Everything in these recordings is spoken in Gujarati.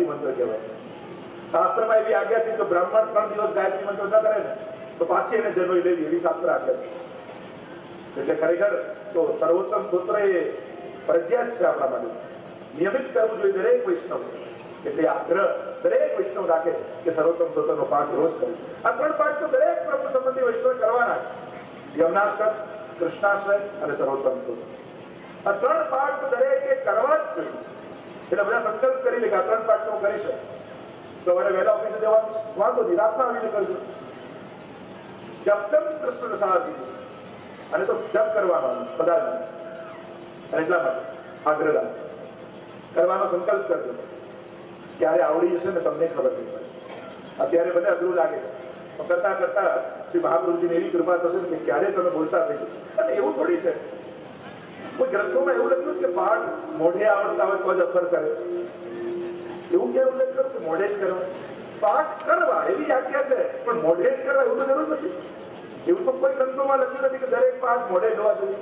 ગાયત્રી મંત્ર કહેવાય. શાસ્ત્રમાં એવી આજ્ઞા છે કે બ્રાહ્મણ ત્રણ દિવસ ગાયત્રી મંત્ર ન કરે ને, તો પાછી એને જન્મ લેવી એવી શાસ્ત્ર આજ્ઞા છે. એટલે ખરેખર તો સર્વોત્તમ સૂત્ર એ ફરજિયાત છે આપણા માટે. નિયમિત કરવું જોઈએ દરેક વૈષ્ણવ. એટલે આગ્રહ દરેક વૈષ્ણવ રાખે કે સર્વોત્તમ સૂત્રનો પાઠ રોજ કરે. આ ત્રણ પાઠ તો દરેક પ્રભુ સંબંધી વૈષ્ણવ કરવાના છે યમનાષ્ટક કૃષ્ણાશ્રય અને સર્વોત્તમ સૂત્ર. આ ત્રણ પાઠ દરેકે કરવા જ જોઈએ. એટલે બધા સંકલ્પ કરી લે કે આ ત્રણ પાઠ હું કરી શકું. સવારે વહેલા ઓફિસે જવાનું. વાંધો નહીં, રાતના આવીને કરજો. જપતમ કૃષ્ણ સાથી અને તો જપ કરવાનો પદાર્થ અને એટલા માટે આગ્રહ. કરવાનો સંકલ્પ કરજો. ક્યારે આવડી જશે ને તમને ખબર નહીં પડે. અત્યારે બધા અઘરું લાગે છે. કરતા કરતા શ્રી મહાપ્રભુજીની એવી કૃપા થશે કે ક્યારે તમે બોલતા થઈ અને એવું થોડી છે. કોઈ ગ્રંથોમાં એવું લખ્યું કે પાઠ મોઢે આવડતા હોય તો જ અસર કરે? એવું કેવું લખ્યું કે મોઢે જ કરવા? પાઠ કરવા, એવી આજ્ઞા છે, પણ મોઢે જ કરવા એવું તો જરૂર નથી. એવું તો કોઈ ગ્રંથોમાં લખ્યું નથી કે દરેક પાઠ મોઢે જોવા જોઈએ.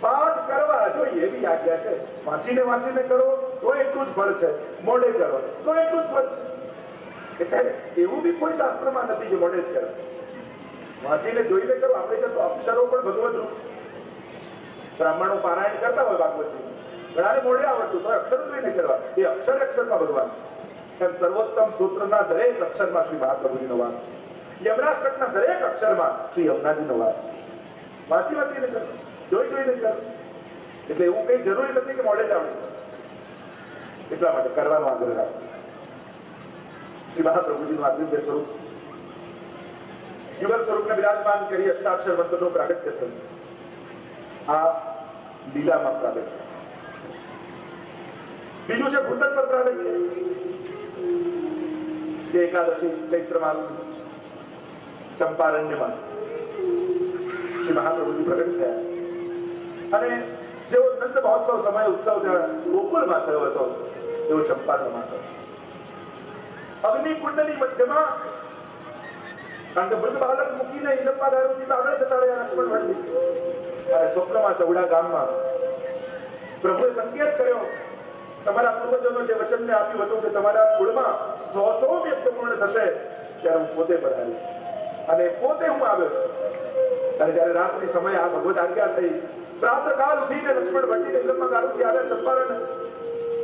પાઠ કરવા જોઈએ, એવી આજ્ઞા છે. વાંચીને વાંચીને કરો, તો એટલું જ ફળ છે. મોઢે કરો તો એટલું જ ફળ છે. એવું બી કોઈ શાસ્ત્રમાં નથી કે મોઢે જ કરો વાંચીને જોઈને કરો, આપણે તો અક્ષરો પણ ભગવત રૂપ. બ્રાહ્મણો પારાયણ કરતા હોય ભાગવતજી. ઘણાને મોડે આવડતું તો અક્ષર જોઈને કરવા? એ અક્ષર અક્ષરમાં ભગવાન. એમ સર્વોત્તમ સૂત્રના દરેક અક્ષરમાં શ્રી મહાપ્રભુજીનો વાસ. યમરાષ્ટકના દરેક અક્ષરમાં શ્રી યમુનાજીનો વાસ. વાંચી વાંચીને કરો. જોઈ જોઈને કરો. એટલે એવું કઈ જરૂરી નથી કે મોડે જ આવડે. એટલા માટે કરવાનો આગ્રહ રાખો. શ્રી મહાપ્રભુજીનું આદિત્ય સ્વરૂપ. યુગલ સ્વરૂપને વિરાજમાન કરી અષ્ટાક્ષર મંત્રનું પ્રાગત્ય થયું. આ લીલામાં પ્રાગટ્ય બીજું છે ભૂતલ પર પ્રાગટ્ય જે એકાદશી ચૈત્ર માસ ચંપારણ્યમાં શ્રી મહાપ્રભુજી પ્રગટ થયા અને જેવો નંદ મહોત્સવ સમય ઉત્સવ ત્યાં ગોકુળમાં થયો હતો એવો ચંપારણમાં થયો અગ્નિકુંડની મધ્યમાં કારણ કે વૃદ્ધ બાળક મૂકીને ઈલપ્પા દારૂથી આગળ જતા રહ્યા લક્ષ્મણ ભટ્ટી અને સ્વપ્નમાં ચૌડા ગામમાં. પ્રભુએ સંકેત કર્યો, તમારા પૂર્વજોનો જે વચનને આપ્યું હતું કે તમારા કુળમાં સો સો વ્યક્તિ પૂર્ણ થશે, ત્યારે હું પોતે પધારી અને પોતે હું આવ્યો. અને જયારે રાત્રિ સમય આ ભગવત આજ્ઞા થઈ પ્રાતકાલ ઉઠીને લક્ષ્મણ ભટ્ટીને ઈલપ્પા દારૂથી આવ્યા ચંપારણ.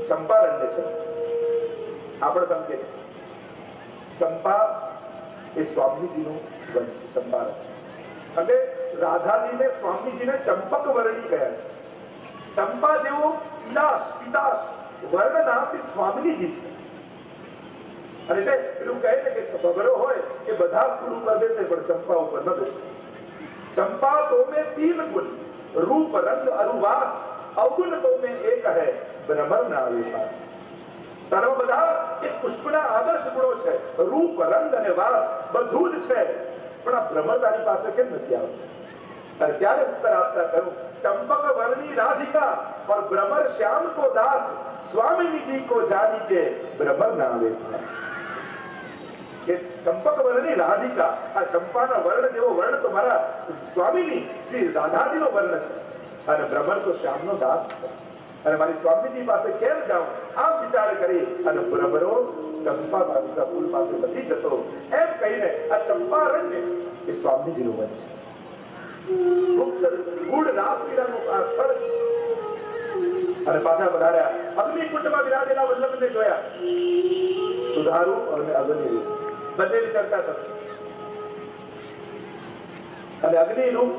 ચંપારણ્ય છે. આપણે સંકેત. ચંપા એ સ્વામીજીનું છે, ચંપારણ. અને રાધાજીને સ્વામીજીને ચંપક વર્ણી કહ્યા છે. ચંપા જેવો પિલાસ પિતાસ વર્ણનાથ એ સ્વામીજી છે. અને તે પેલું કહે છે કે બગડો હોય એ બધા ફૂલ ઉપર બેસે પણ ચંપા ઉપર ન બેસે. ચંપા તો મેં તીન ગુણ, રૂપ, રંગ અરુવાસ અવગુણ તો મેં એક હે ભ્રમર ના આવે તારો બધા એ પુષ્પના આદર્શ ગુણો છે. રૂપ, રંગ અને વાસ બધું જ છે. પણ આ ભ્રમરતાની પાસે કેમ નથી આવતું? અને ત્યારે ઉત્તર આપતા કહ્યું, ચંપક વર્ણી રાધિકા પર ભ્રમર શ્યામ કો દાસ, સ્વામીજી કો જાની કે ભ્રમર નામે કે ચંપક વર્ણની રાધિકા, આ ચંપાના વર્ણ જેવો વર્ણ તો મારા સ્વામીની, શ્રી રાધાજીનો વર્ણ છે. અને ભ્રમર તો શ્યામનો દાસ અને મારી સ્વામીજી પાસે કેમ જાઉં? આમ વિચાર કરી અને ભ્રમરો ચંપા બાજુના ફૂલ પાસે નથી જતો. એમ કહીને આ ચંપા રંગ એ સ્વામીજીનું વર્ણ છે. અને પાછા વધાર્યા. અગ્નિકુંડમાં વિરાજેલા વલ્લભને જોયા. સુધારું અને અગ્નિરૂપ બંનેની ચર્ચા થતી અને અગ્નિરૂપ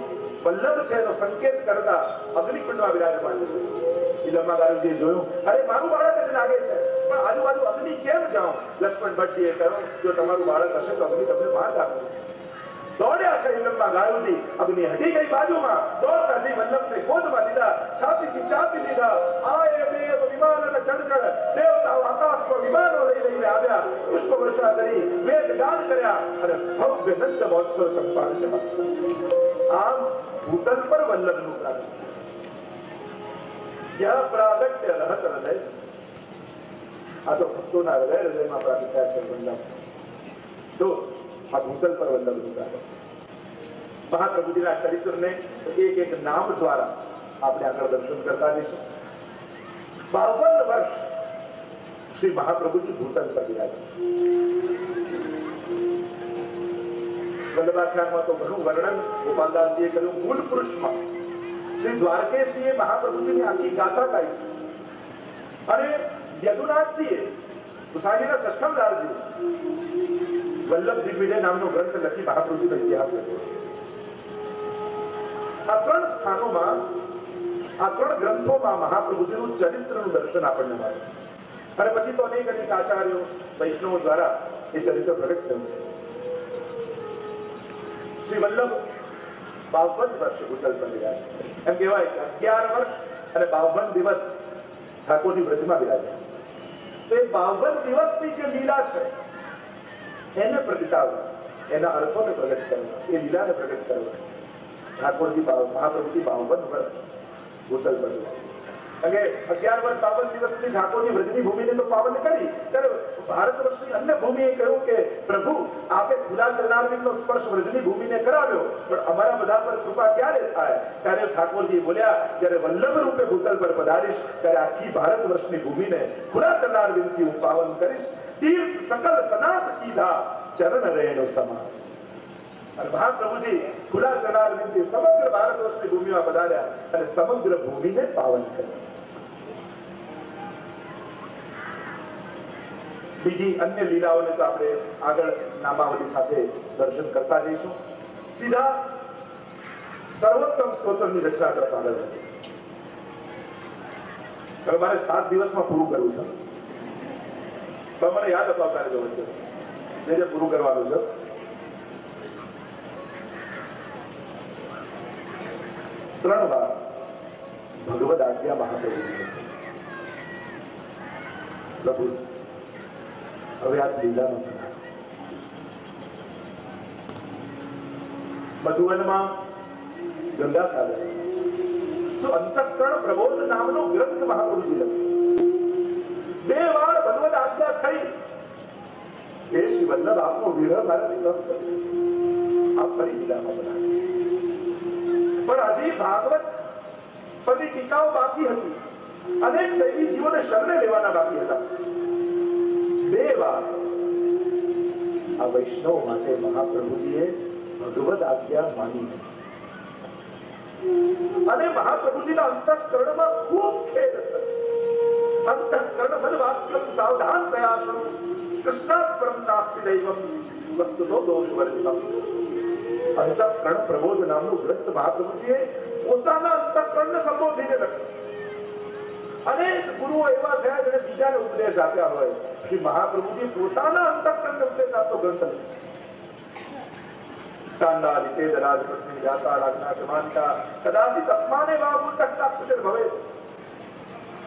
વલ્લભ છે એનો સંકેત કરતા અગ્નિકુંડમાં વિરાજમાન છે. જોયું, અરે, મારું બાળક જ લાગે છે. પણ આજુબાજુ અગ્નિ કેમ જાઉં? લક્ષ્મણ ભટ્ટીએ કહ્યું, જો તમારું બાળક હશે તો અગ્નિ તમને માર આપશે દોડ્યા છે ઇલમમાં ગાયોની. અગ્નિ હટી ગઈ બાજુમાં. દોડતા વલ્લભને ખોદમાં લીધા છાતીથી ચાપી લીધા આય દેવ વિમાન અને ચડચડ દેવતાઓ આકાશ પર વિમાનો લઈ લઈને આવ્યા. પુષ્પ વર્ષા કરી વેદ ગાન કર્યા અને ભવ્ય નંદ મહોત્સવ સંપાદનમાં આમ ભૂતલ પર વલ્લભનું પ્રાગટ્ય જ્યાં પ્રાગટ્ય રહત હૃદય. આ તો ભક્તોના હૃદય હૃદયમાં પ્રાગટ્યા છે વલ્લભ. તો આ ભૂતલ પર વલ્લભનું પ્રાગટ્ય મહાપ્રભુજીના ચરિત્રને એક એક નામ દ્વારા આપણે આગળ દર્શન કરતા જઈશું બાવન વર્ષ શ્રી મહાપ્રભુજી ભૂતલ પર બિરાજે વલ્લભાખ્યાનમાં તો ઘણું વર્ણન ગોપાલદાસજીએ કર્યું મૂળ પુરુષમાં શ્રી દ્વારકેશજીએ મહાપ્રભુજીની આખી ગાથા ગાઈ છે. અને યદુનાથજીએ ઉષાજીના સષ્ટમદારજી વલ્લભ દિગ્વિજય નામનો ગ્રંથ લખી મહાપ્રભુજીનો ઇતિહાસ લખ્યો આ ત્રણ સ્થાનોમાં, આ ત્રણ ગ્રંથોમાં મહાપ્રભુજીનું ચરિત્રનું દર્શન આપણને મળે. અને પછી તો અનેક અનેક આચાર્યો, વૈષ્ણવો દ્વારા એ ચરિત્ર પ્રગટ થયું છે. શ્રી વલ્લભ બાવન વર્ષ ગુજરાત પર બિરાજ એમ કહેવાય કે અગિયાર વર્ષ અને બાવન દિવસ ઠાકોરની વ્રજમાં બિરાજ તો એ બાવન દિવસની જે લીલા છે એને પ્રગટાવવા એના અર્થોને પ્રગટ કરવા એ લીલાને પ્રગટ કરવા ઠાકોરજી મહાપ્રભુજી બાવન વર્ષ ભૂતલ પર બિરાજ્યા. કારણ કે અગિયાર વર્ષ બાવન દિવસની ઠાકોરની વ્રજની ભૂમિને તો પાવન કરી ત્યારે ભારત વર્ષની અન્ય ભૂમિએ કહ્યું કે પ્રભુ આપે ખુલ્લા ચરણારવિંદનો સ્પર્શ વ્રજની ભૂમિને કરાવ્યો પણ અમારા બધા પર કૃપા ક્યારે થાય? ત્યારે ઠાકોરજી બોલ્યા, જ્યારે વલ્લભ રૂપે ભૂતલ પર પધારીશ, ત્યારે આખી ભારત વર્ષની ભૂમિને ખુલ્લા ચરણારવિંદથી હું પાવન કરીશ. તીર્થ સકલ સનાત કીધા, ચરણ રહેનો સમાન અને મહાપ્રભુજી ખુલ્લા ચરણારવિંદથી સમગ્ર ભારત વર્ષની ભૂમિમાં પધાર્યા અને સમગ્ર ભૂમિને પાવન કરી બીજી અન્ય લીલાઓને તો આપણે આગળ નામાવલી સાથે દર્શન કરતા જઈશું. સીધા સર્વોત્તમ સ્તોત્રની રચના કરતા હવે મારે સાત દિવસમાં પૂરું કરવું છે. તો મને યાદ અપાવતા જવું છે જે જે પૂરું કરવાનું છે. ત્રણ વાર ભગવદ આજ્ઞા મહાપ્રભુ પ્રભુ હવે આ લીલાનો પ્રકાર. મધુવનમાં ગંગાસાગર. તો અંતઃકરણ પ્રબોધ નામનો ગ્રંથ મહાપુરુષી બે વાર ભગવદ આજ્ઞા થઈ. એ શ્રી વલ્લભ આપનો વિરહ મારે આ ફરી લીલામાં બનાવ્યો. પણ હજી ભાગવત પરની ટીકાઓ બાકી હતી. અનેક દૈવી જીવોને શરણે લેવાના બાકી હતા. વાર આ વૈષ્ણવ માટે મહાપ્રભુજીએ ભગવદ આજ્ઞા માની. અને મહાપ્રભુજીના અંતઃકરણમાં ખૂબ ખેદ અંતઃકરણ મન વાક્યમ સાવધાન પ્રયાસમ કૃષ્ણાત પરમ નાસ્તિ દૈવમ. વસ્તુનો દોષ વર્જિતમ અંતઃકરણ પ્રબોધ નામનું ગ્રંથ મહાપ્રભુજીએ પોતાના અંતઃકરણને સંબોધીને લખ્યું. અનેક ગુરુઓ એવા થયા જેને બીજાને ઉપદેશ આપ્યા હોય. શ્રી મહાપ્રભુજી પોતાના અંતકરણ ઉપદેશ આપતો ગ્રંથ લખ્યો. કાંડાદિતે રાજપત્ની જાતા, રાજના સમાનતા, કદાચિત અપમાને બાબુ તક્ષાક્ષર ભવે.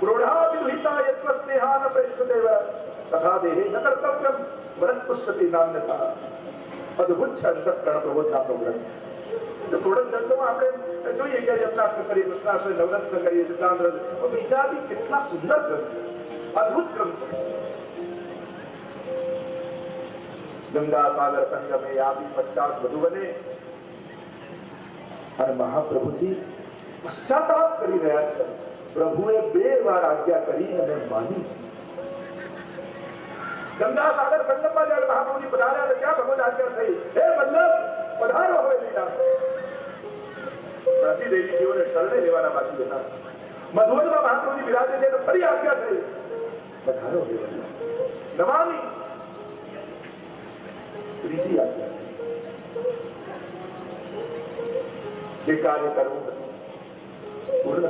પ્રોઢા વિદુહિતા યત્વ સ્નેહા ન પ્રેષ્યદેવ તથા દેહે ન કર્તવ્યમ વનસ્પુષ્યતિ નાન્યતા અદ્ભુત છે અંતઃકરણ પ્રબોધ નામનો તો આપણે જોઈએ કે યજ્ઞાસ્ત્ર કરીએ કૃષ્ણાસ્ત્ર નવરત્ન કરીએ સિદ્ધાંત રસ, તો બીજા બી કેટલા સુંદર ગ્રંથ અદ્ભુત ગ્રંથ ગંગા સાગર સંગમે આવી પશ્ચાત બધું બને અને મહાપ્રભુજી પશ્ચાતાપ કરી રહ્યા છે પ્રભુએ બે વાર આજ્ઞા કરી અને માની ગંગા સાગર સંગમમાં જ્યારે મહાપ્રભુજી પધાર્યા તો ક્યાં ભગવત આજ્ઞા થઈ હે વલ્લભ પધારો હવે લીલા પ્રતિ દેવી જીવોને શરણે લેવાના બાકી હતા. મધુવનમાં મહાપ્રભુજી બિરાજે છે ફરી આજ્ઞા થઈ. પધારો નમામી. ત્રીજી આજ્ઞા. જે કાર્ય કરવું પૂર્ણ.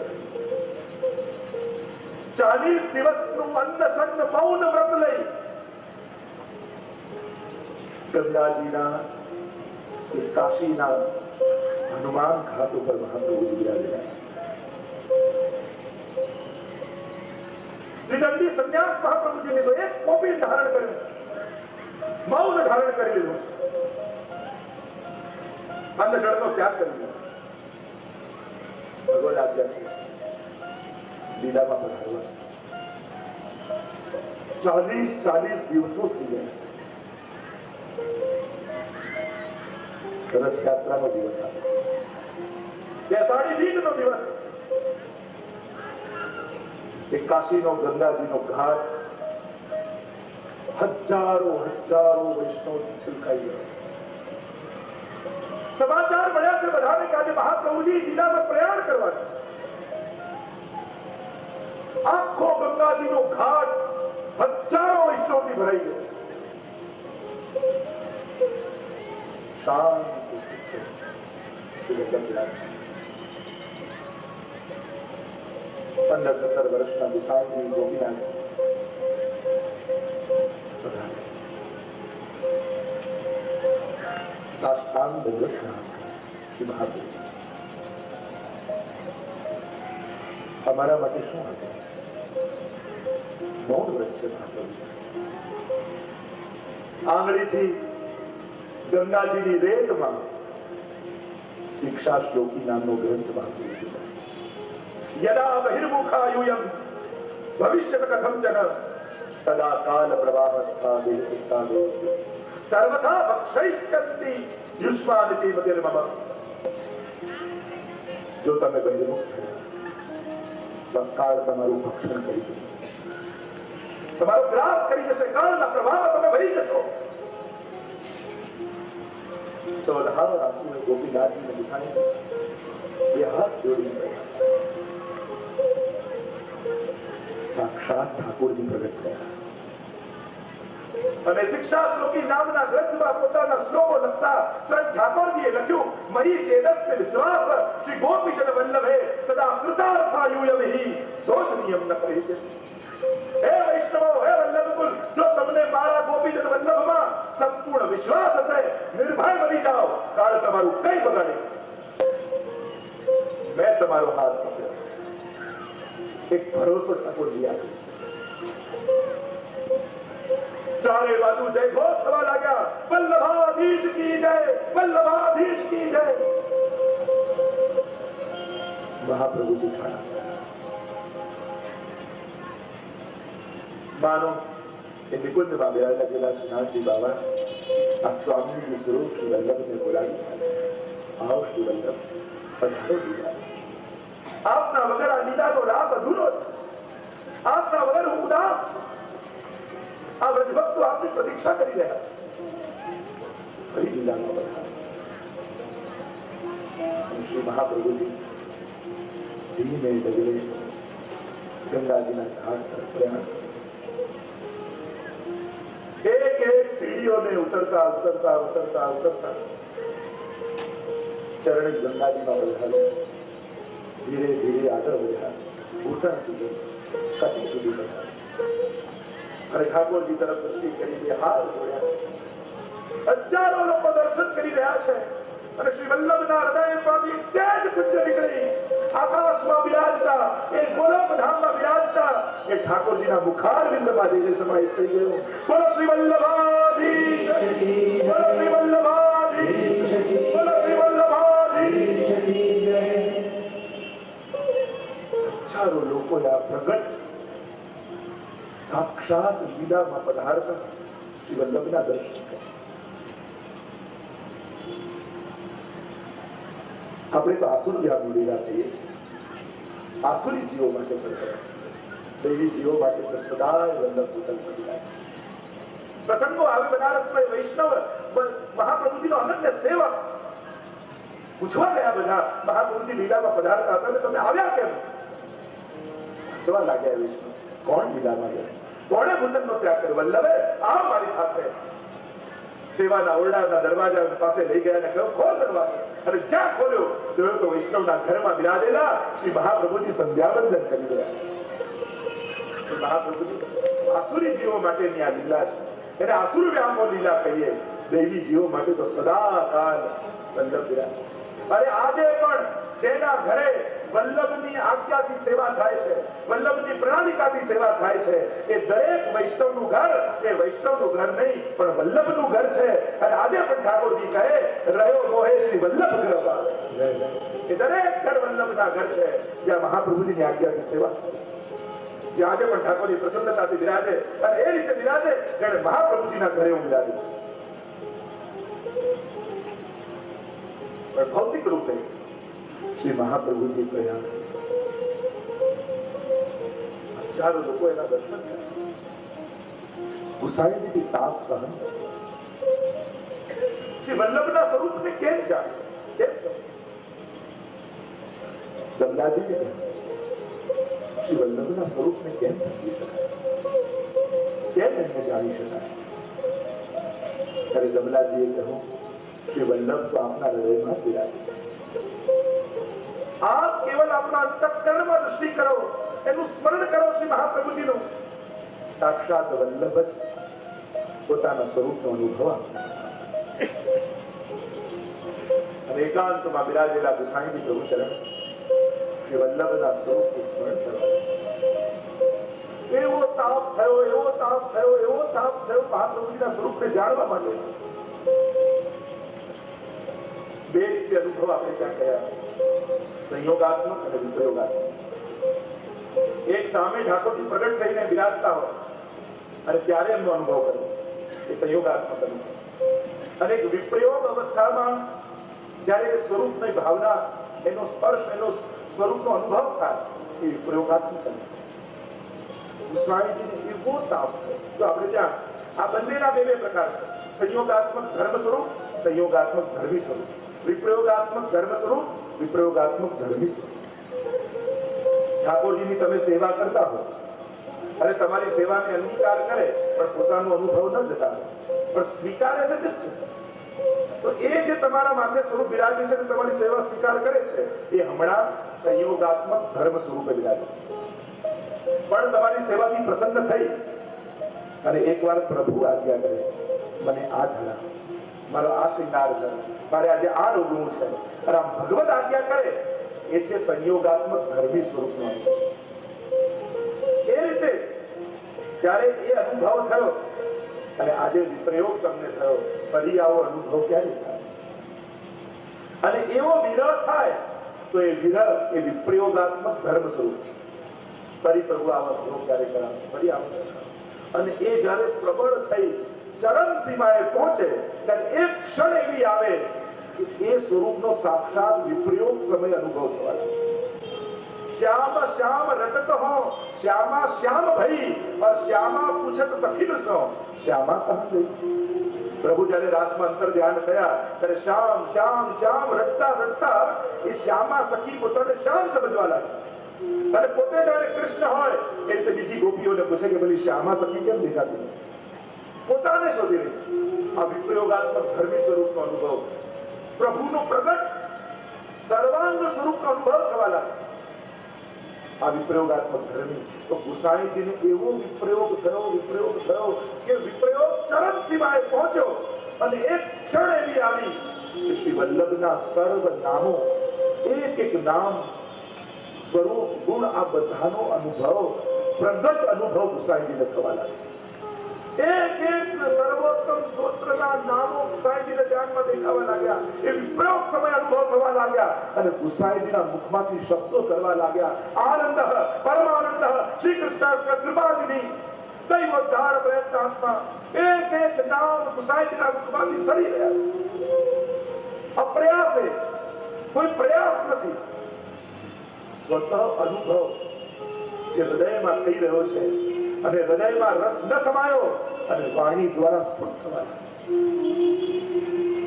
ચાલીસ દિવસનું અન્ન સન્ન મૌન વ્રત લઈ ગંગાજીના, કાશીના હનુમાન ઘાટ ઉપર મહાપ્રભુ. ત્રિદંડી સંન્યાસ મહાપ્રભુજી લીધો એક કોપી ધારણ કર્યું મૌન ધારણ કરી લીધું. અન્ન જળનો ત્યાગ કરી લીધો. ભગવાન આજ્ઞા લીલામાં પધારવા ચાલીસ ચાલીસ દિવસો થઈ ગયા. રથયાત્રાનો દિવસ આવે બેસાડી બીજનો દિવસ. એ કાશીનો ગંગાજીનો ઘાટ. હજારો હજારો વૈષ્ણવ છલકાઈ સમાચાર મળ્યા છે બધાને કે આજે મહાપ્રભુજી જિલ્લામાં પ્રયાણ કરવા આખો ગંગાજીનો ઘાટ હજારો વૈષ્ણવથી ભરાઈ ગયો. શાંત પંદર સત્તર વર્ષના વિશાળની ગોપીનાથ અમારા માટે શું હતું? મૌન વ્રત છે આંગળીથી ગંગાજીની રેતમાં શિક્ષા શ્લોકી નામનો ગ્રંથ વાંચી છે યદા બહિર્મુખાયુયમ ભવિષ્યત કથંચન તદા કાલ પ્રવાહસ્થા દેહસ્થા સર્વથા ભક્ષયિષ્યંતિ યુષ્માદિતિ મતિર્મમ જો તમે બહિર્મુખ થયા કાળ તમારું ભક્ષણ કરી તમારો ગ્રાસ કરી જશે, કાળના પ્રવાહમાં તમે ભરી જશો. ચૌદહા ने लिखा है એ हाथ जोड़ी साक्षात સાક્ષાત जी प्रकट થયા. અને શિક્ષા શ્લોકી નામના ગ્રંથમાં પોતાના શ્લોકો લખતા સ્વયં ઠાકોરજીએ લખ્યું, મહી ચેદસ્ય વિશ્વાસ શ્રી ગોપીજન વલ્લભે સદા કૃતાર્થાયુયમિ, શોધનીયમ ન કહે છે હે વૈષ્ણવો, હે ચારે બાજુ જય ઘોષ થવા લાગ્યા. વલ્લભાધીશ કી જય, વલ્લભાધીશ કી જય. મહાપ્રભુજી ખાડા માનો એ નિકુંજમાં બેઠા પેલા સુનાથજી બાબા આ સ્વામીજી સ્વરૂપ શ્રી વલ્લભને બોલાવી આવો શ્રી વલ્લભ પધારો દીધા આપના વગર આ લીલાનો રાસ અધૂરો છે આપના વગર હું ઉદાસ આ વ્રજભક્તો આપની પ્રતીક્ષા કરી રહ્યા ફરી લીલામાં બધા શ્રી મહાપ્રભુજી ધીમે ડગલે ગંગાજીના ઘાટ તરફ પ્રયાણ સીડીઓને ઉતરતા ઉતરતા ઉતરતા ઉતરતા. ચરણ ગંગાજીમાં વધારે ધીરે ધીરે આગળ વધ્યા. ઘૂંટણ સુધી કટી સુધી બધા અને ઠાકોરજી તરફ દ્રષ્ટિ કરીને હાલ જોયા. હજારો લોકો દર્શન કરી રહ્યા છે. અને શ્રી વલ્લભના હૃદયમાંથી તેજ પુંજ નીકળી. આકાશમાં બિરાજતા, એ ગોલોક ધામમાં બિરાજતા, એ ઠાકોરજીના મુખાર બિંદમાં જઈને સમાહિત થઈ ગયો. બોલો શ્રી વલ્લભાધીશ હજારો લોકોએ આ પ્રગટ સાક્ષાત લીલામાં પધારતા શ્રી વલ્લભના દર્શન કરે આપણે તો આસુર વ્યાપનું લીલા થઈએ આસુરી જીવો માટે દૈવી જીવો માટે સદાય વલ્લભ ઉદલ કરી. પ્રસંગો આવે બનારસમાં વૈષ્ણવ મહાપ્રભુજીનો અનન્ય સેવક. પૂછવા ગયા બધા, મહાપ્રભુજી, લીલામાં પધારતા હતા તમે આવ્યા કેમ? પૂછવા લાગ્યા વિષ્ણુ કોણ લીલામાં ગયા? કોણે ભૂતનનો ત્યાગ કર્યો? વલ્લભે, આવ મારી સાથે. સેવાના ઓરડાના દરવાજા પાસે લઈ ગયા અને કહ્યું, ખોલ દરવાજો. અને જ્યાં ખોલ્યો જોયો તો વૈષ્ણવના ઘરમાં બિરાજેલા શ્રી મહાપ્રભુજી સંધ્યાવંદન કરી ગયા મહાપ્રભુજી આસુરી જીવો માટેની આ લીલા છે. એને આસુર વ્યામો લીલા કહીએ? દૈવી જીવો માટે તો સદા કાલ વલ્લભ અને આજે પણ જેના ઘરે વલ્લભની આજ્ઞાથી સેવા થાય છે. વલ્લભની પ્રણાલિકાથી સેવા થાય છે. એ દરેક વૈષ્ણવનું ઘર એ વૈષ્ણવનું ઘર નહીં પણ વલ્લભનું ઘર છે. અને આજે પણ ઠાકોરજી કહે રહ્યો મોહે શ્રી વલ્લભ ગ્રહ એ દરેક ઘર વલ્લભના ઘર છે જ્યાં મહાપ્રભુજીની આજ્ઞાથી સેવા જે આજે પણ ઠાકોરની પ્રસન્નતાથી બિરાજે અને એ રીતે બિરાજે જેને મહાપ્રભુજીના ઘરે હું બિરાજુ. પણ ભૌતિક રૂપે શ્રી મહાપ્રભુજી કહ્યા હજારો લોકો એના દર્શન કર્યા તાપ સહન શ્રી વલ્લભના સ્વરૂપને કેમ જાણે? કેમ સમજે? શ્રી વલ્લભના સ્વરૂપને કેમ સમજી શકાય? કેમ એમને જાણી શકાય? ત્યારે ગમલાજીએ કહ્યું શ્રી વલ્લભ તો આપના હૃદયમાં બિરાજે આપ કેવલ આપના અંતઃકરણમાં દ્રષ્ટિ કરો, એનું સ્મરણ કરો શ્રી મહાપ્રભુજીનું. સાક્ષાત વલ્લભ જ પોતાના સ્વરૂપનો અનુભવ અને એકાંતમાં બિરાજેલા ગુસાઈની પ્રભુ ચરણ શ્રી વલ્લભના સ્વરૂપનું સ્મરણ એવો તાપ થયો, એવો તાપ થયો, એવો તાપ થયો મહાપ્રભુજીના સ્વરૂપને જાણવા માટે બે રીતે અનુભવ આપણે ત્યાં કયા સંયોગાત્મક અને વિપ્રયોગાત્મક. એક સામે ઠાકોરજી પ્રગટ થઈને બિરાજતા હોય અને ત્યારે એમનો અનુભવ કર્યો એ સંયોગાત્મક અનુભવ. અને વિપ્રયોગ અવસ્થામાં જ્યારે સ્વરૂપની ભાવના, એનો સ્પર્શ, એનો સ્વરૂપનો અનુભવ થાય પ્રયોગાત્મક એવો તાપ થયો. આપણે ત્યાં આ બંનેના બે બે પ્રકાર છે સંયોગાત્મક ધર્મ સ્વરૂપ સંયોગાત્મક ધર્મી સ્વરૂપ વિપ્રયોગાત્મક ધર્મ સ્વરૂપ વિપ્રયોગાત્મક ધર્મી સ્વરૂપ ઠાકોરજીની તમે સેવા કરતા હો અને તમારી સેવાને અંગીકાર કરે પણ પોતાનો અનુભવ ન જતા પણ સ્વીકારે છે તો એ જે તમારા માથે સ્વરૂપ બિરાજે છે તમારી સેવા સ્વીકાર કરે છે, એ હમણાં સંયોગાત્મક ધર્મ સ્વરૂપે બિરાજે પણ તમારી સેવાથી પ્રસન્ન થઈ અને એકવાર પ્રભુ આજ્ઞા કરે, મને આ ધરા, મારો આ શ્રીનાર ધર, મારે આજે આ રોગવું છે. અને આમ ભગવત આજ્ઞા કરે, એ છે સંયોગાત્મક ધર્મી સ્વરૂપનો એ રીતે જ્યારે એ અનુભવ થયો અને આજે વિપ્રયોગ તમને થયો. ફરી આવો અનુભવ ક્યારે થાય? અને એવો વિરહ થાય, તો એ વિરહ એ વિપ્રયોગાત્મક ધર્મ સ્વરૂપ છે. ફરી પ્રભુ આવા અનુભવ ક્યારે કરાવે ફરી આવો અને એ જ્યારે પ્રબળ થઈ, ચરમ સીમાએ પહોંચે, ત્યારે એક ક્ષણ એવી આવે કે એ સ્વરૂપનો સાક્ષાત વિપ્રયોગ સમય અનુભવ થવા લાગે श्याम श्याम रटत हो श्यामा श्याम भई और श्यामा पूछत सखी સો શ્યામા કહા ગઈ પ્રભુ જ્યારે રાસમાં અંતર ધ્યાન થયા ત્યારે શ્યામ શ્યામ શ્યામ રટતા રટતા એ શ્યામા સખી પોતાને શ્યામ સમજવા લાગી અને પોતે જાણે કૃષ્ણ હોય એ રીતે બીજી ગોપીઓને પૂછે કે પેલી શ્યામા સખી કેમ દેખાતી નથી? પોતાને શોધી રહી આ વિપ્રયોગાત્મક ધર્મી સ્વરૂપનો અનુભવ પ્રભુનો પ્રગટ સર્વાંગ સ્વરૂપનો અનુભવ થવા લાગે આ વિપ્રયોગાત્મક ધર્મી. તો ગુસાઈજીને એવો વિપ્રયોગ થયો વિપ્રયોગ થયો કે વિપ્રયોગ ચરમ સિવાય પહોંચ્યો અને એક ક્ષણ એવી આવી કે શ્રી વલ્લભના સર્વ નામો, એક એક નામ, સ્વરૂપ, ગુણ આ બધાનો અનુભવ, પ્રગટ અનુભવ ગુસાણીજીને થવા લાગ્યો. એક એક સર્વોત્તમ સ્તોત્રના નામો ગુસાઈજીના ધ્યાનમાં દેખાવા લાગ્યા. એ વિપ્રયોગ સમય અનુભવ થવા લાગ્યા. અને ગુસાઈજીના મુખમાંથી શબ્દો સરવા લાગ્યા. આનંદ, પરમાનંદ શ્રી કૃષ્ણ કૃપાદિની દૈવોદ્ધાર પ્રયત્નાત્મા. એક એક નામ મુખમાંથી સરી રહ્યા છે. કોઈ પ્રયાસ નથી. સ્વતઃ અનુભવ જે હૃદયમાં થઈ રહ્યો છે. અને હૃદયમાં રસ ન સમાયો અને વાણી દ્વારા સ્ફુટ થવા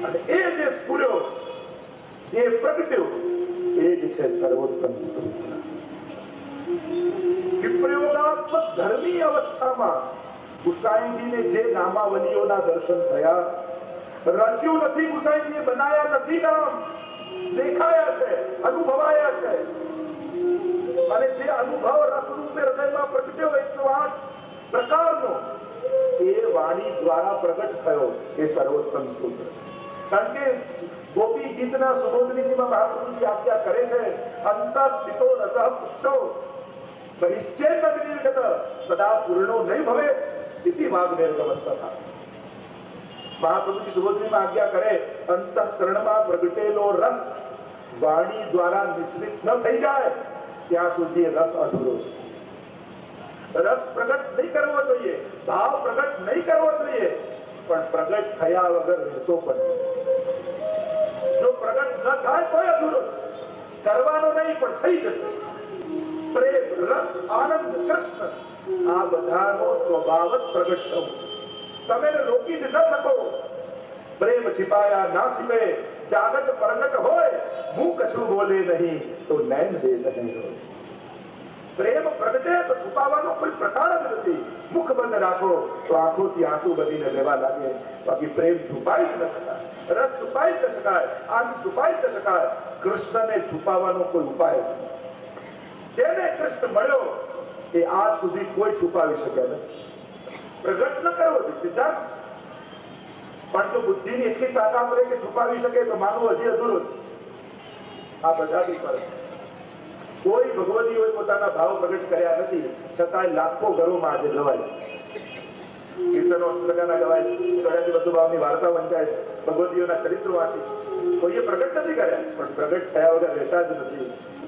અને એ જે સ્ફુર્યો, એ પ્રગટ્યો, એ જ છે સર્વોત્તમ વિપ્રયોગાત્મક ધર્મી અવસ્થામાં ગુસાઈજીને જે નામાવલીઓના દર્શન થયા, રચ્યું નથી ગુસાઈજીએ, બનાયા નથી નામ દેખાયા છે, અનુભવાયા છે. અને જે અનુભવ રસરૂપે હૃદયમાં પ્રગટ્યો એટલો આ પ્રકારનો એ વાણી દ્વારા પ્રગટ થયો, એ સર્વોત્તમ સૂત્ર કારણ કે ગોપી ગીતના સુબોધનીતિમાં મહાપ્રભુજી આજ્ઞા કરે છે અંતસ્થિતો રસ પુષ્ટો, બહિશ્ચેત નિર્ગત સદા પૂર્ણો નહીં ભવે સ્થિતિ વાગ્નેર નિર્ગમસ્તથા મહાપ્રભુજી સુબોધનીમાં આજ્ઞા કરે, અંતઃકરણમાં પ્રગટેલો રસ વાણી દ્વારા મિશ્રિત ન થઈ જાય ત્યાં સુધી રસ અધૂરો છે. રસ પ્રગટ નહીં કરવો જોઈએ, ભાવ પ્રગટ નહીં કરવો જોઈએ, પણ પ્રગટ થયા વગર રહેતો પણ જો પ્રગટ ન થાય તો અધૂરો કરવાનો નહીં, પણ થઈ જશે. પ્રેમ, રસ, આનંદ, કૃષ્ણ, આ બધાનો સ્વભાવ જ પ્રગટ થવું. તમે રોકી જ ન શકો. પ્રેમ છિપાયા ના છિપે. જાગત પ્રગટ હોય મું કશું બોલે નહીં તો નૈન દે નહીં હોય પ્રેમ પ્રગટે તો છુપાવવાનો કોઈ પ્રકાર જ નથી મુખ બંધ રાખો તો આંખોથી આંસુ બનીને રહેવા લાગે બાકી પ્રેમ છુપાઈ જ ન શકાય રસ છુપાઈ જ ન શકાય આગ છુપાઈ જ ન શકાય કૃષ્ણને છુપાવવાનો કોઈ ઉપાય નથી જેને કૃષ્ણ મળ્યો એ આજ સુધી કોઈ છુપાવી શકે નહીં પ્રગટ ન કરવો છે સિદ્ધાંત પણ જો બુદ્ધિની એટલી તાકાત રહે કે છુપાવી શકે તો માનવું હજી અધૂરું આ બધાથી ફરક કોઈ ભગવતીઓએ પોતાના ભાવ પ્રગટ કર્યા નથી, છતાંય લાખો ઘરોમાં આજે લવાય કીર્તનો લગાના ગવાય ચોર્યાસી બસો ભાવની વાર્તા વંચાય. ભગવતીઓના ચરિત્રો વાંચે કોઈએ પ્રગટ નથી કર્યા, પણ પ્રગટ થયા વગર રહેતા જ નથી.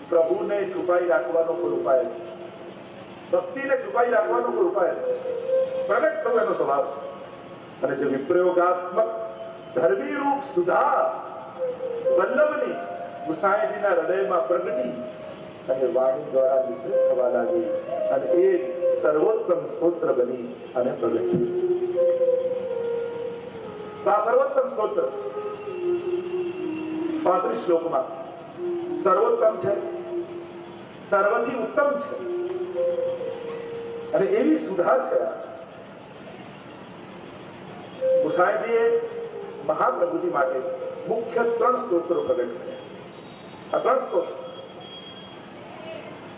પ્રભુને છુપાઈ રાખવાનો કોઈ ઉપાય નથી. ભક્તિને છુપાઈ રાખવાનો કોઈ ઉપાય પ્રગટ થવાનો સ્વભાવ છે. અને જે વિપ્રયોગાત્મક ધર્મી રૂપ સુધા વલ્લભની ગુસાઈજીના હૃદયમાં પ્રગટી અને વાણી દ્વારા મિશ્રિત થવા લાગી અને એ સર્વોત્તમ સ્તોત્ર બની અને પ્રગટી. આ સર્વોત્તમ સ્તોત્ર પાંત્રીસ શ્લોકમાં સર્વોત્તમ છે, સર્વથી ઉત્તમ છે અને એવી સુધા છે ગુસાઈજીએ મહાપ્રભુજી માટે મુખ્ય ત્રણ સ્તોત્રો પ્રગટ કર્યા આ ત્રણ સ્ત્રોત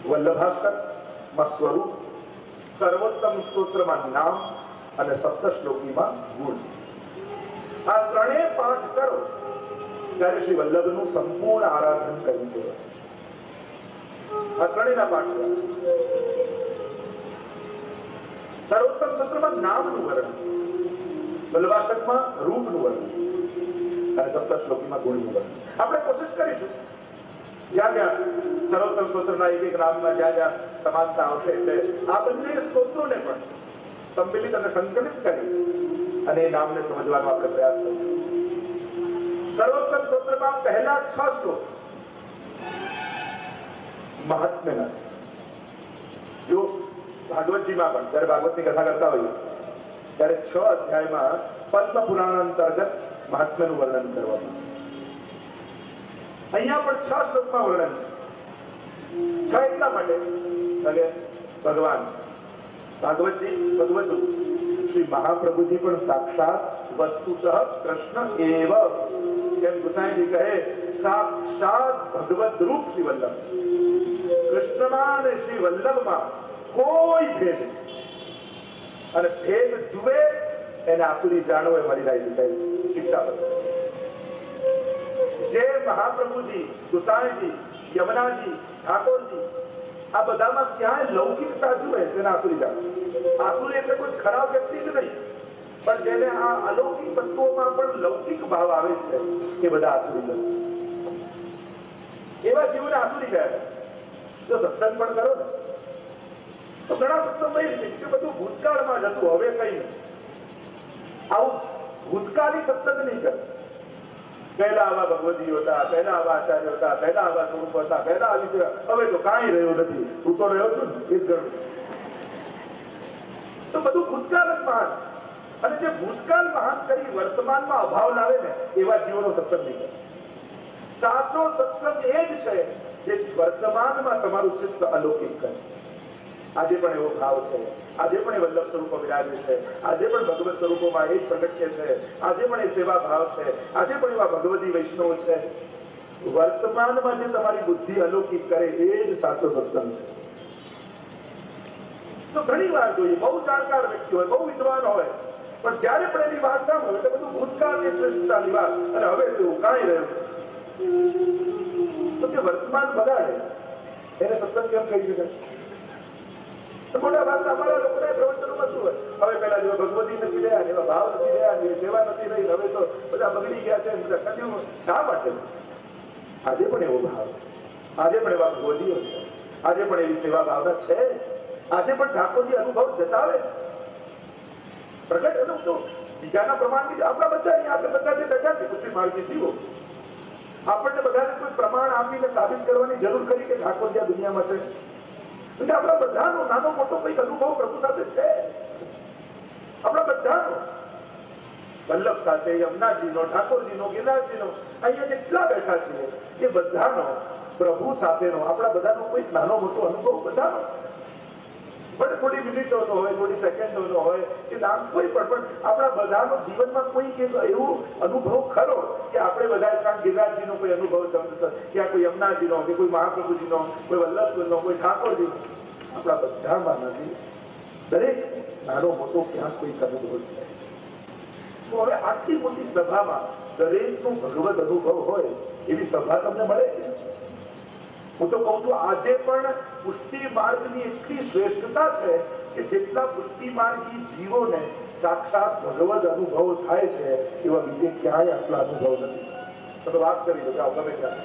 વલ્લભાસ્કર સ્વરૂપ, સર્વોત્તમ સ્તોત્રમાં નામ અને સપ્ત શ્લોકીમાં ગુણ. આ ત્રણેય પાઠ કરો, ત્યારે શ્રી વલ્લભનું સંપૂર્ણ આરાધન કરી કહેવાય આ ત્રણેયના પાઠ સર્વોત્તમ સત્રમાં નામનું વર્ણન. વલ્લભાષ્ટકમાં રૂપનું વર્ણન. અને સપ્ત શ્લોકીમાં ગુણનું વર્ણન. આપણે કોશિશ કરીશું. જ્યાં જ્યાં સર્વોત્તમ સ્તોત્રના એક એક જ્યાં જ્યાં સમાનતા એટલે આ બંને સ્તોત્રોને પણ સંમિલિત અને સંકલિત કરી અને એ નામને સમજવાનો આપણે પ્રયાસ કરીશું. સર્વોત્તમ સ્તોત્રમાં પહેલા છ શ્લોક મહાત્મ્યના જો ભાગવતજીમાં પણ, જ્યારે ભાગવતની કથા કરતા હોઈએ ત્યારે છ અધ્યાયમાં પદ્મ પુરાણ અંતર્ગત મહાત્મ્યનું વર્ણન કરવામાં. અહીંયા પણ છ શ્લોકમાં વર્ણન છે છ એટલા માટે ભગવાન ભાગવતજી ભગવત શ્રી મહાપ્રભુજી પણ સાક્ષાત વસ્તુતઃ કૃષ્ણ એવ એમ ગુસાઈજી કહે, સાક્ષાત ભગવત રૂપ શ્રી વલ્લભ કૃષ્ણમાં અને શ્રી વલ્લભમાં કોઈ ભેદ નહીં. અને ભેદ જુએ એને આસુરી જાણો એ મારી રાય દીધાઈ શિક્ષા જે મહાપ્રભુજી ગુસાણીજી યમુનાજી, ઠાકોરજી, આ બધામાં ક્યાંય લૌકિકતા જુએ તેને આસુરી જાણો. આસુરી એટલે કોઈ ખરાબ વ્યક્તિ જ નહીં, પણ જેને આ અલૌકિક વસ્તુઓમાં પણ લૌકિક ભાવ આવે છે, એ બધા આસુરી જાણો. એવા જીવને આસુરી ગયા જો સત્સંગ પણ કરો ને તો ઘણા સત્સંગમાં એ કે બધું ભૂતકાળમાં જ હતું, હવે કઈ નથી. આવું ભૂતકાળી સત્સંગ નહીં કરે પહેલા આવા ભગવતી હતા, પહેલા આવા આચાર્ય હતા, પહેલા આવા સ્વરૂપ હતા, પહેલા આવી છે હવે તો કાંઈ રહ્યું નથી. હું તો રહ્યો છું એ ગણું. તો બધું ભૂતકાળ જ મહાન અને જે ભૂતકાળ મહાન કરી વર્તમાનમાં અભાવ લાવે ને, એવા જીવોનો સત્સંગ નહીં કરે. સાચો સત્સંગ એ જ છે જે વર્તમાનમાં તમારું ચિત્ત અલૌકિક કરે. આજે પણ એવો ભાવ છે. આજે પણ એ વલ્લભ સ્વરૂપો વિરાજે છે. આજે પણ ભગવત સ્વરૂપોમાં એ જ પ્રગટ્ય છે. આજે પણ એ સેવા ભાવ છે. આજે પણ એવા ભગવતી વૈષ્ણવ છે. વર્તમાનમાં જે તમારી બુદ્ધિ અલૌકિક કરે એ જ સાચો સત્સંગ છે. તો ઘણી વાર જોઈએ, બહુ જાણકાર વ્યક્તિ હોય, બહુ વિદ્વાન હોય, પણ જ્યારે પણ એની વાત સાંભળો એટલે બધું ભૂતકાળની શ્રેષ્ઠતાની વાત. અને હવે તેવું કાંઈ રહ્યું તો જે વર્તમાન બગાડે. એને સત્સંગ કેમ કહી શકાય? તો મોટા ભાગના અમારા લોકોના પ્રવચનોમાં શું હોય હવે પેલા જેવા ભગવતી નથી રહ્યા એવા ભાવ નથી રહ્યા ને સેવા નથી રહી હવે તો બધા બગડી ગયા છે આજે પણ એવો ભાવ આજે પણ એવા ભગવતીઓ છે આજે પણ એવી સેવા ભાવના છે આજે પણ ઠાકોરજી અનુભવ જતાવે પ્રગટ અનુભવ બીજાના પ્રમાણથી આપણા બધા અહીંયા આપણે બધા જે બેઠા છે પૃથ્વી માર્ગી જીવો આપણને બધાને કોઈ પ્રમાણ આપીને સાબિત કરવાની જરૂર કરી કે ઠાકોરજી આ દુનિયામાં છે? એટલે આપણા બધાનો નાનો મોટો કંઈક અનુભવ પ્રભુ સાથે છે. આપણા બધાનો. વલ્લભ સાથે યમુનાજીનો, ઠાકોરજીનો, ગિરનારજીનો, અહીંયા જેટલા બેઠા છીએ, એ બધાનો પ્રભુ સાથેનો, આપણા બધાનો કોઈ નાનો મોટો અનુભવ બધાનો પણ થોડી મિનિટોનો હોય, થોડી સેકન્ડોનો હોય કે નામ કોઈ પણ પણ આપણા બધાનું જીવનમાં કોઈ કે એવો અનુભવ ખરો કે આપણે બધા કાં ગિરિરાજજીનો કોઈ અનુભવ આ કોઈ યમુનાજીનો, કે કોઈ મહાપ્રભુજીનો, કોઈ વલ્લભજીનો, કોઈ ઠાકોરજીનો. આપણા બધામાં નથી. દરેક નાનો મોટો ક્યાંક કોઈ અનુભવ છે. તો હવે આટલી મોટી સભામાં દરેકનું ભગવત અનુભવ હોય, એવી સભા તમને મળે છે? હું તો કહું છું, આજે પણ પુષ્ટિ માર્ગની એટલી શ્રેષ્ઠતા છે કે જેટલા પુષ્ટિ માર્ગી જીવોને સાક્ષાત ભગવદ અનુભવ થાય છે, એવા બીજે ક્યાંય આટલા અનુભવ નથી. તમે વાત કરી લો ગમે ત્યાં.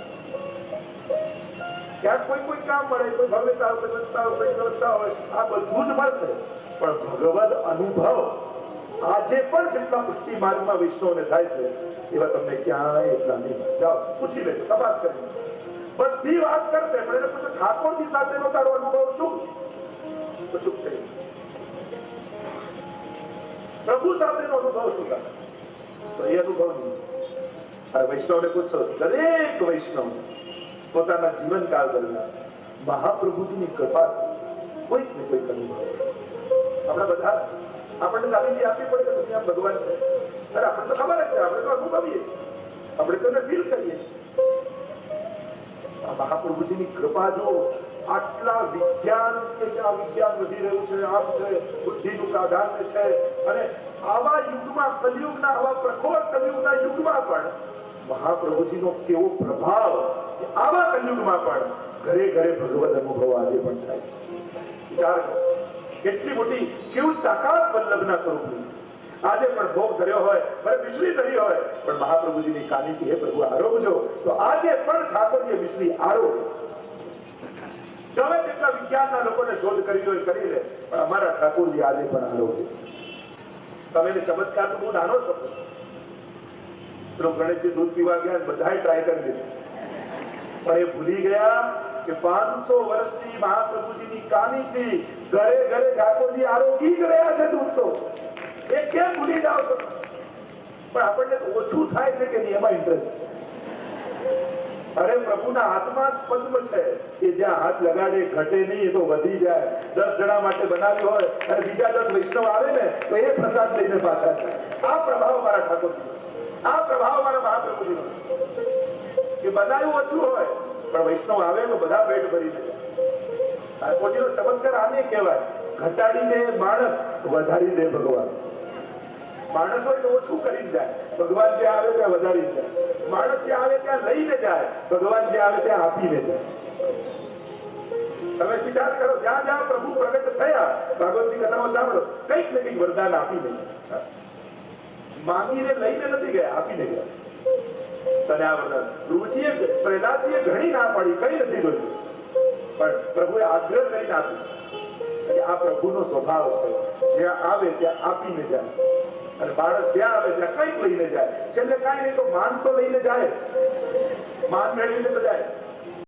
ક્યાંક કોઈ કોઈ કામ મળે, કોઈ ભવ્યતા હોય સંસ્થા હોય, કોઈ વ્યવસ્થા હોય, આ બધું જ મળશે. પણ ભગવદ અનુભવ આજે પણ જેટલા પુષ્ટિ માર્ગમાં વિષ્ણુઓને થાય છે, એવા તમને ક્યાંય એટલા નહીં. જાઓ, પૂછી લેજો, તપાસ કરી બધી વાત કરશે પણ એને પછી ઠાકોરજી સાથેનો તારો અનુભવ શું? તો ચૂપ થઈ પ્રભુ સાથેનો અનુભવ શું તારો? તો એ અનુભવ અને વૈષ્ણવને પૂછો, દરેક વૈષ્ણવ પોતાના જીવનકાળ દરમિયાન મહાપ્રભુજીની કૃપા કોઈક ને કોઈક અનુભવ આપણે બધા આપણને સાબિતી આપવી પડે કે દુનિયા ભગવાન છે? અરે આપણને તો ખબર જ છે, આપણે તો અનુભવીએ આપણે તો ફીલ કરીએ છીએ. મહાપ્રભુજીની કૃપા જો આટલા વિજ્ઞાન કે આ વિજ્ઞાન વધી રહ્યું છે, આમ છે, બુદ્ધિનું પ્રાધાન્ય છે, અને આવા યુગમાં કલયુગના, આવા પ્રખોર કલયુગના યુગમાં પણ મહાપ્રભુજીનો કેવો પ્રભાવ આવા કલયુગમાં પણ ઘરે ઘરે ભગવદ અનુભવ આજે પણ થાય વિચાર કેટલી મોટી, કેવું તાકાત વલ્લભના સ્વરૂપની આજે પણ ભોગ ધર્યો હોય ભલે મિશ્રી ધરી હોય. પણ મહાપ્રભુજીની કાનીથી હે પ્રભુ આરોગજો તો આજે પણ ઠાકોરજીએ મિશ્રી આરોગ ગમે તેટલા વિજ્ઞાનના લોકોને શોધ કરી દો કરી લે. પણ અમારા ઠાકોરજી આજે પણ આરોગ્ય તમે ચમત્કાર તો બહુ નાનો છો. ગણેશજી દૂધ પીવા ગયા બધાએ ટ્રાય કરી દીધું પણ એ ભૂલી ગયા કે પાંચસો વર્ષની મહાપ્રભુજીની કાનીથી ઘરે ઘરે ઠાકોરજી આરોગી રહ્યા છે દૂધ તો. એ કેમ ભૂલી જાઓ છો? પણ આપણને ઓછું થાય છે કે નહીં, એમાં ઇન્ટરેસ્ટ અરે પ્રભુના હાથમાં જ પદ્મ છે, કે જ્યાં હાથ લગાડે, ઘટે નહીં, એ તો વધી જાય. દસ જણા માટે બનાવ્યું હોય, અને બીજા દસ વૈષ્ણવ આવે ને, તો એ પ્રસાદ લઈને પાછા આ પ્રભાવ મારા ઠાકોરજી. આ પ્રભાવ મારા મહાપ્રભુજીનો. કે બનાવ્યું ઓછું હોય, પણ વૈષ્ણવ આવે તો બધા પેટ ભરીને જાય ઠાકોરજીનો ચમત્કાર આને કહેવાય. ઘટાડીને માણસ વધારી દે ભગવાન. માણસ હોય તો ઓછું કરી જાય. ભગવાન જે આવે ત્યાં વધારી જાય. માણસ જે આવે ત્યાં લઈને જાય. ભગવાન જે આવે ત્યાં આપીને જાય. તમે વિચાર કરો, જ્યાં જ્યાં પ્રભુ પ્રગટ થયા, ભાગવતની કથામાં સાંભળો, કંઈક ને કંઈક વરદાન આપીને. માંગીને લઈને નથી ગયા, આપીને ગયા. તને આ વરદાન. પ્રભુજીએ પ્રહલાદજીએ ઘણી ના પાડી, કઈ નથી જોયું. પણ પ્રભુએ આગ્રહ કરીને આપ્યું. આ પ્રભુનો સ્વભાવ છે. જ્યાં આવે ત્યાં આપીને જાય. અને બાળક જ્યાં આવે ત્યાં કંઈક લઈને જાય. છેલ્લે કાંઈ નહીં તો માન તો લઈને જાય. માન મેળવીને તો જાય.